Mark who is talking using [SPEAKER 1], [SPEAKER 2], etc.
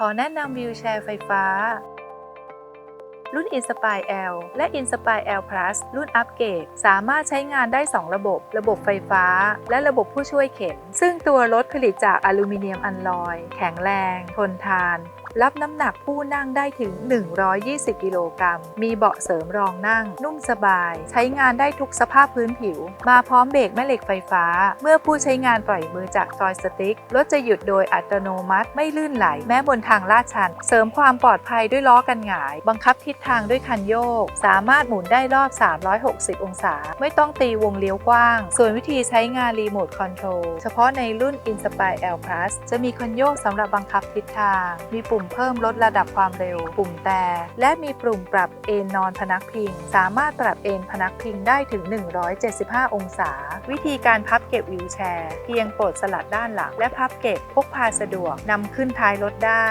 [SPEAKER 1] ขอแนะนำวิวแชร์ไฟฟ้า รุ่น Inspire L และ Inspire L Plus รุ่นอัปเกรดสามารถใช้งานได้ 2 ระบบ ระบบไฟฟ้า และระบบผู้ช่วยเข็น ซึ่งตัวรถผลิตจากอลูมิเนียมอัลลอย แข็งแรง ทนทาน รับน้ำหนักผู้นั่งได้ถึง 120 กิโลกรัม มีเบาะเสริมรองนั่ง นุ่มสบาย ใช้งานได้ทุกสภาพพื้นผิว มาพร้อมเบรกแม่เหล็กไฟฟ้า เมื่อผู้ใช้งานปล่อยมือจากจอยสติ๊ก รถจะหยุดโดยอัตโนมัติ ไม่ลื่นไหล แม้บนทางลาดชัน เสริมความปลอดภัยด้วยล้อกันหงาย บังคับทิศทางด้วยคันโยก สามารถหมุนได้รอบ 360 องศา ไม่ต้องตีวงเลี้ยวกว้าง ส่วนวิธีใช้งานรีโมทคอนโทรลเฉพาะในรุ่น Inspire L Plus จะมีคันโยกสำหรับบังคับทิศทาง มีปุ่มเพิ่มลดระดับความเร็ว ปุ่มแต่และมีปุ่มปรับเอนนอนพนักพิง สามารถปรับเอนพนักพิงได้ถึง 175 องศา วิธีการพับเก็บวิวแชร์ เพียงปลดสลัดด้านหลังและพับเก็บพกพาสะดวกนำขึ้นท้ายรถได้